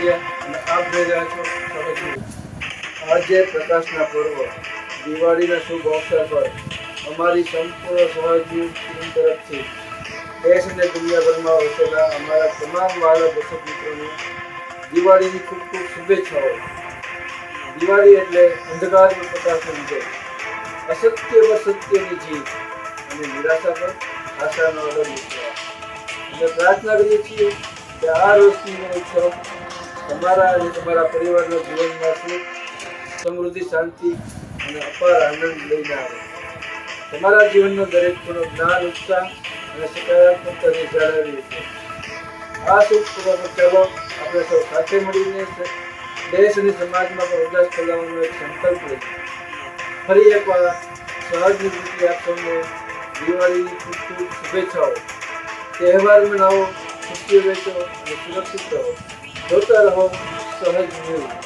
અને આજે પ્રકાશના પર્વ, દિવાળીના શુભ અવસર પર અમારી સંપૂર્ણ સહજ ન્યૂઝ ટીમ તરફથી દેશ અને દુનિયાભરમાં વસેલા અમારા તમામ વાલા દર્શક મિત્રોને દિવાળીની ખૂબ ખૂબ શુભેચ્છાઓ. દિવાળી એટલે અંધકાર પર પ્રકાશનો વિજય અસત્ય પર સત્યની જીત અને નિરાશા પર આશાનો અલગ વિશ્વાસ અમે પ્રાર્થના કરીએ છીએ કે આ રોશનીનો ઉત્સવ તમારા તમારા પરિવારના જીવનમાં સમૃદ્ધિ, શાંતિ અને અપાર આનંદ લઈને આવે. તમારા જીવનનો દરેક ખૂણો જ્ઞાન, ઉત્સાહ અને સકારાત્મકતાને જાળવી છે આ શુભ પર્વ ચાલો આપણે સૌ સાથે મળીને દેશ અને સમાજમાં પણ ઉલ્લાસ ફેલાવવાનો એક સંકલ્પ લઈએ. ફરી એકવાર સહજ નિવૃત્તિ આપ સૌને દિવાળીની ખૂબ ખૂબ શુભેચ્છાઓ. તહેવાર મનાવો. instrumento de fluxito, no trabajó sobre el dinero.